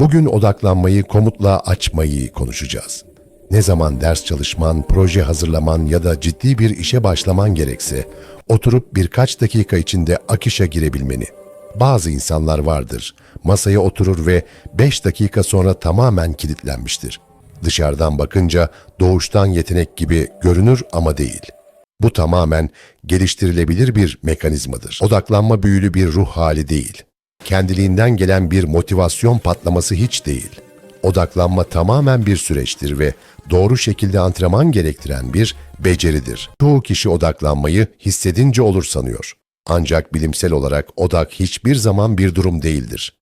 Bugün odaklanmayı komutla açmayı konuşacağız. Ne zaman ders çalışman, proje hazırlaman ya da ciddi bir işe başlaman gerekse, oturup birkaç dakika içinde akışa girebilmeni. Bazı insanlar vardır, masaya oturur ve 5 dakika sonra tamamen kilitlenmiştir. Dışarıdan bakınca doğuştan yetenek gibi görünür ama değil. Bu tamamen geliştirilebilir bir mekanizmadır. Odaklanma büyülü bir ruh hali değil. Kendiliğinden gelen bir motivasyon patlaması hiç değil. Odaklanma tamamen bir süreçtir ve doğru şekilde antrenman gerektiren bir beceridir. Çoğu kişi odaklanmayı hissedince olur sanıyor. Ancak bilimsel olarak odak hiçbir zaman bir durum değildir.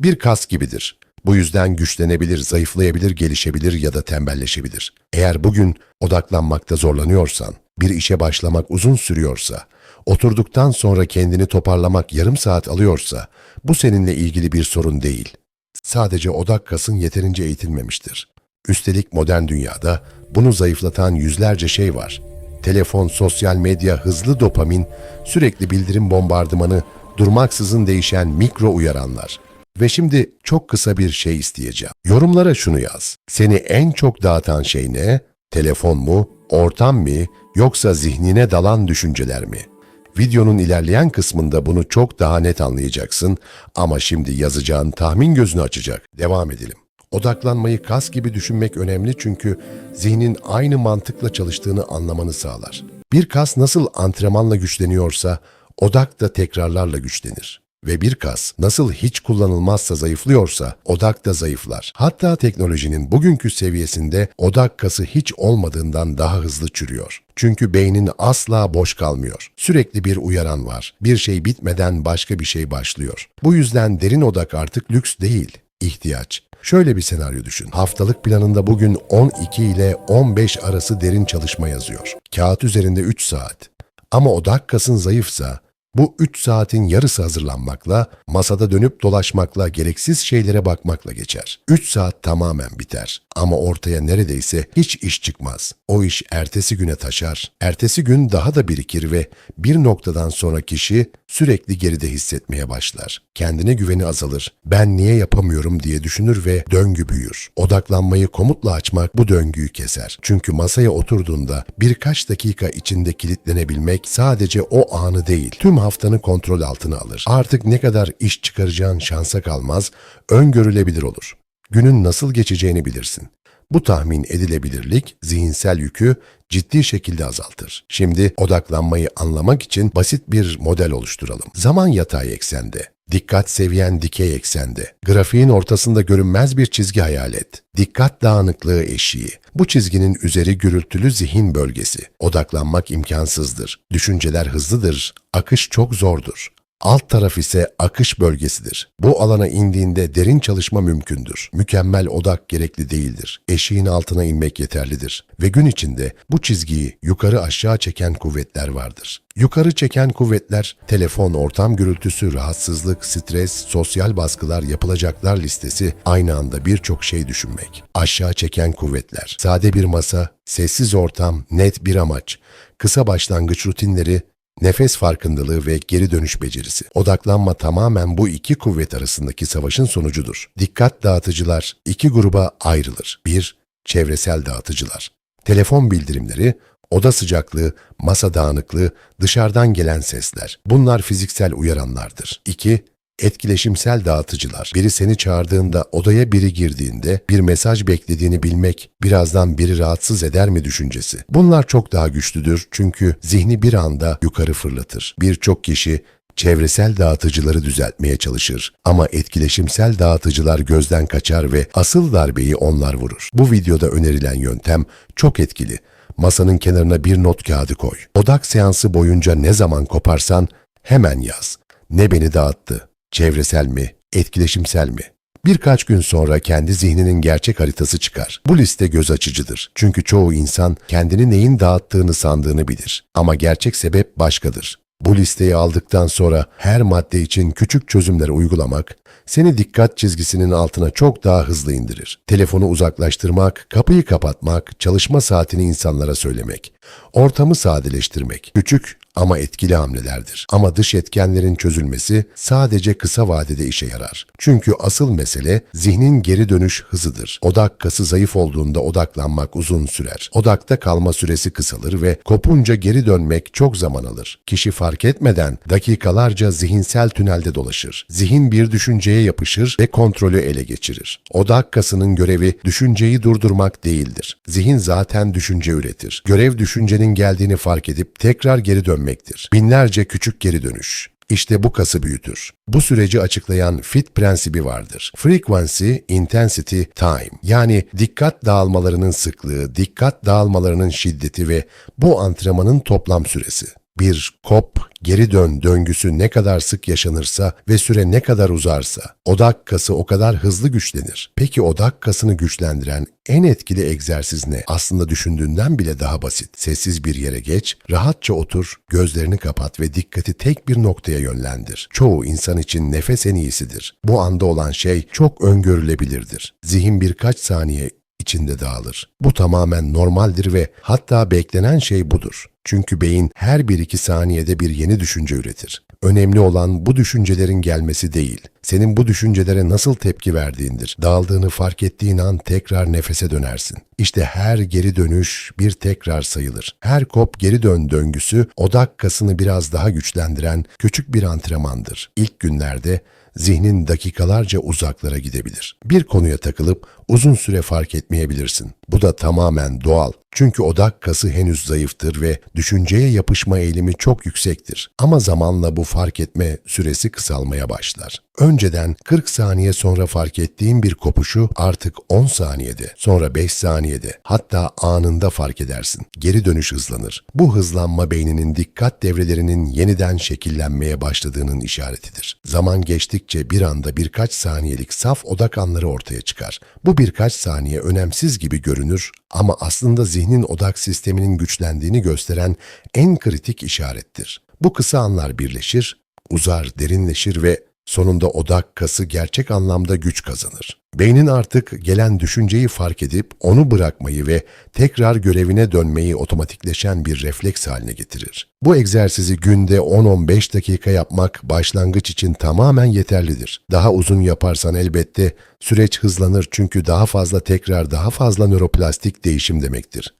Bir kas gibidir. Bu yüzden güçlenebilir, zayıflayabilir, gelişebilir ya da tembelleşebilir. Eğer bugün odaklanmakta zorlanıyorsan, bir işe başlamak uzun sürüyorsa, oturduktan sonra kendini toparlamak yarım saat alıyorsa, bu seninle ilgili bir sorun değil. Sadece odak kasın yeterince eğitilmemiştir. Üstelik modern dünyada bunu zayıflatan yüzlerce şey var. Telefon, sosyal medya, hızlı dopamin, sürekli bildirim bombardımanı, durmaksızın değişen mikro uyaranlar. Ve şimdi çok kısa bir şey isteyeceğim. Yorumlara şunu yaz. Seni en çok dağıtan şey ne? Telefon mu, ortam mı, yoksa zihnine dalan düşünceler mi? Videonun ilerleyen kısmında bunu çok daha net anlayacaksın ama şimdi yazacağın tahmin gözünü açacak. Devam edelim. Odaklanmayı kas gibi düşünmek önemli çünkü zihnin aynı mantıkla çalıştığını anlamanı sağlar. Bir kas nasıl antrenmanla güçleniyorsa odak da tekrarlarla güçlenir. Ve bir kas nasıl hiç kullanılmazsa zayıflıyorsa odak da zayıflar. Hatta teknolojinin bugünkü seviyesinde odak kası hiç olmadığından daha hızlı çürüyor. Çünkü beynin asla boş kalmıyor. Sürekli bir uyaran var. Bir şey bitmeden başka bir şey başlıyor. Bu yüzden derin odak artık lüks değil, ihtiyaç. Şöyle bir senaryo düşün. Haftalık planında bugün 12 ile 15 arası derin çalışma yazıyor. Kağıt üzerinde 3 saat. Ama odak kasın zayıfsa bu 3 saatin yarısı hazırlanmakla, masada dönüp dolaşmakla, gereksiz şeylere bakmakla geçer. 3 saat tamamen biter ama ortaya neredeyse hiç iş çıkmaz. O iş ertesi güne taşar. Ertesi gün daha da birikir ve bir noktadan sonra kişi sürekli geride hissetmeye başlar. Kendine güveni azalır. Ben niye yapamıyorum diye düşünür ve döngü büyür. Odaklanmayı komutla açmak bu döngüyü keser. Çünkü masaya oturduğunda birkaç dakika içinde kilitlenebilmek sadece o anı değil, tüm haftanı kontrol altına alır. Artık ne kadar iş çıkaracağın şansa kalmaz, öngörülebilir olur. Günün nasıl geçeceğini bilirsin. Bu tahmin edilebilirlik zihinsel yükü ciddi şekilde azaltır. Şimdi odaklanmayı anlamak için basit bir model oluşturalım. Zaman yatay eksende, dikkat seviyen dikey eksende, grafiğin ortasında görünmez bir çizgi hayal et. Dikkat dağınıklığı eşiği. Bu çizginin üzeri gürültülü zihin bölgesi. Odaklanmak imkansızdır. Düşünceler hızlıdır, akış çok zordur. Alt taraf ise akış bölgesidir. Bu alana indiğinde derin çalışma mümkündür. Mükemmel odak gerekli değildir. Eşiğin altına inmek yeterlidir. Ve gün içinde bu çizgiyi yukarı aşağı çeken kuvvetler vardır. Yukarı çeken kuvvetler, telefon, ortam gürültüsü, rahatsızlık, stres, sosyal baskılar, yapılacaklar listesi, aynı anda birçok şey düşünmek. Aşağı çeken kuvvetler, sade bir masa, sessiz ortam, net bir amaç, kısa başlangıç rutinleri, Nefes farkındalığı ve geri dönüş becerisi. Odaklanma tamamen bu iki kuvvet arasındaki savaşın sonucudur. Dikkat dağıtıcılar iki gruba ayrılır. 1. Çevresel dağıtıcılar. Telefon bildirimleri, oda sıcaklığı, masa dağınıklığı, dışarıdan gelen sesler. Bunlar fiziksel uyaranlardır. 2 etkileşimsel dağıtıcılar. Biri seni çağırdığında, odaya biri girdiğinde bir mesaj beklediğini bilmek, birazdan biri rahatsız eder mi düşüncesi. Bunlar çok daha güçlüdür çünkü zihni bir anda yukarı fırlatır. Birçok kişi çevresel dağıtıcıları düzeltmeye çalışır ama etkileşimsel dağıtıcılar gözden kaçar ve asıl darbeyi onlar vurur. Bu videoda önerilen yöntem çok etkili. Masanın kenarına bir not kağıdı koy. Odak seansı boyunca ne zaman koparsan hemen yaz. Ne beni dağıttı, Çevresel mi, etkileşimsel mi? Birkaç gün sonra kendi zihninin gerçek haritası çıkar. Bu liste göz açıcıdır. Çünkü çoğu insan kendini neyin dağıttığını sandığını bilir. Ama gerçek sebep başkadır. Bu listeyi aldıktan sonra her madde için küçük çözümler uygulamak, seni dikkat çizgisinin altına çok daha hızlı indirir. Telefonu uzaklaştırmak, kapıyı kapatmak, çalışma saatini insanlara söylemek, ortamı sadeleştirmek, küçük ama etkili hamlelerdir. Ama dış etkenlerin çözülmesi sadece kısa vadede işe yarar. Çünkü asıl mesele zihnin geri dönüş hızıdır. Odak kası zayıf olduğunda odaklanmak uzun sürer. Odakta kalma süresi kısalır ve kopunca geri dönmek çok zaman alır. Kişi fark etmeden dakikalarca zihinsel tünelde dolaşır. Zihin bir düşünceye yapışır ve kontrolü ele geçirir. Odak kasının görevi düşünceyi durdurmak değildir. Zihin zaten düşünce üretir. Görev düşüncenin geldiğini fark edip tekrar geri dönmektir. Binlerce küçük geri dönüş. İşte bu kası büyütür. Bu süreci açıklayan FIT prensibi vardır. Frequency, Intensity, Time. Yani dikkat dağılmalarının sıklığı, dikkat dağılmalarının şiddeti ve bu antrenmanın toplam süresi. Bir kop, geri dön döngüsü ne kadar sık yaşanırsa ve süre ne kadar uzarsa odak kası o kadar hızlı güçlenir. Peki odak kasını güçlendiren en etkili egzersiz ne? Aslında düşündüğünden bile daha basit. Sessiz bir yere geç, rahatça otur, gözlerini kapat ve dikkati tek bir noktaya yönlendir. Çoğu insan için nefes en iyisidir. Bu anda olan şey çok öngörülebilirdir. Zihin birkaç saniye içinde dağılır. Bu tamamen normaldir ve hatta beklenen şey budur. Çünkü beyin her bir iki saniyede bir yeni düşünce üretir. Önemli olan bu düşüncelerin gelmesi değil, senin bu düşüncelere nasıl tepki verdiğindir. Dağıldığını fark ettiğin an tekrar nefese dönersin. İşte her geri dönüş bir tekrar sayılır. Her kop geri dön döngüsü odak kasını biraz daha güçlendiren küçük bir antrenmandır. İlk günlerde zihnin dakikalarca uzaklara gidebilir. Bir konuya takılıp uzun süre fark etmeyebilirsin. Bu da tamamen doğal. Çünkü odak kası henüz zayıftır ve düşünceye yapışma eğilimi çok yüksektir. Ama zamanla bu fark etme süresi kısalmaya başlar. Önceden 40 saniye sonra fark ettiğin bir kopuşu artık 10 saniyede, sonra 5 saniyede, hatta anında fark edersin. Geri dönüş hızlanır. Bu hızlanma beyninin dikkat devrelerinin yeniden şekillenmeye başladığının işaretidir. Zaman geçtikçe bir anda birkaç saniyelik saf odak anları ortaya çıkar. Bu birkaç saniye önemsiz gibi görünür ama aslında zihnin odak sisteminin güçlendiğini gösteren en kritik işarettir. Bu kısa anlar birleşir, uzar, derinleşir ve sonunda odak kası gerçek anlamda güç kazanır. Beynin artık gelen düşünceyi fark edip onu bırakmayı ve tekrar görevine dönmeyi otomatikleşen bir refleks haline getirir. Bu egzersizi günde 10-15 dakika yapmak başlangıç için tamamen yeterlidir. Daha uzun yaparsan elbette süreç hızlanır çünkü daha fazla tekrar daha fazla nöroplastik değişim demektir.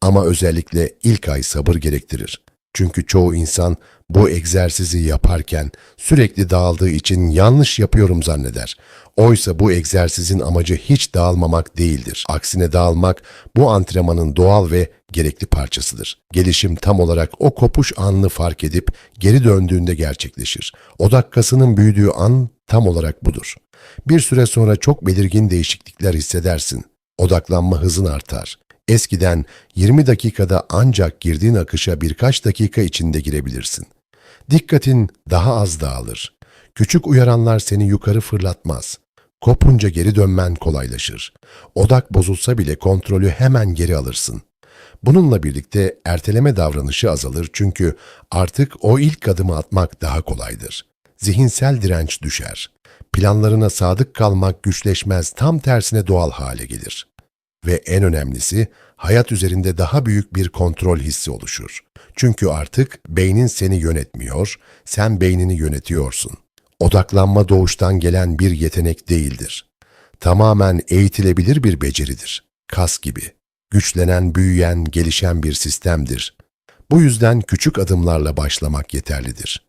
Ama özellikle ilk ay sabır gerektirir. Çünkü çoğu insan bu egzersizi yaparken sürekli dağıldığı için yanlış yapıyorum zanneder. Oysa bu egzersizin amacı hiç dağılmamak değildir. Aksine dağılmak bu antrenmanın doğal ve gerekli parçasıdır. Gelişim tam olarak o kopuş anını fark edip geri döndüğünde gerçekleşir. Odak kasının büyüdüğü an tam olarak budur. Bir süre sonra çok belirgin değişiklikler hissedersin. Odaklanma hızın artar. Eskiden 20 dakikada ancak girdiğin akışa birkaç dakika içinde girebilirsin. Dikkatin daha az dağılır. Küçük uyaranlar seni yukarı fırlatmaz. Kopunca geri dönmen kolaylaşır. Odak bozulsa bile kontrolü hemen geri alırsın. Bununla birlikte erteleme davranışı azalır çünkü artık o ilk adımı atmak daha kolaydır. Zihinsel direnç düşer. Planlarına sadık kalmak güçleşmez, tam tersine doğal hale gelir. Ve en önemlisi, hayat üzerinde daha büyük bir kontrol hissi oluşur. Çünkü artık beynin seni yönetmiyor, sen beynini yönetiyorsun. Odaklanma doğuştan gelen bir yetenek değildir. Tamamen eğitilebilir bir beceridir. Kas gibi. Güçlenen, büyüyen, gelişen bir sistemdir. Bu yüzden küçük adımlarla başlamak yeterlidir.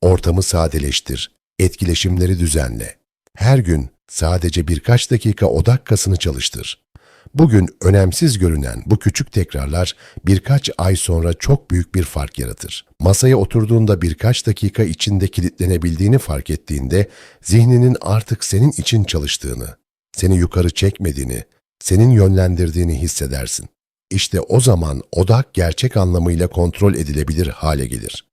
Ortamı sadeleştir, etkileşimleri düzenle. Her gün sadece birkaç dakika odak kasını çalıştır. Bugün önemsiz görünen bu küçük tekrarlar birkaç ay sonra çok büyük bir fark yaratır. Masaya oturduğunda birkaç dakika içinde kilitlenebildiğini fark ettiğinde zihninin artık senin için çalıştığını, seni yukarı çekmediğini, senin yönlendirdiğini hissedersin. İşte o zaman odak gerçek anlamıyla kontrol edilebilir hale gelir.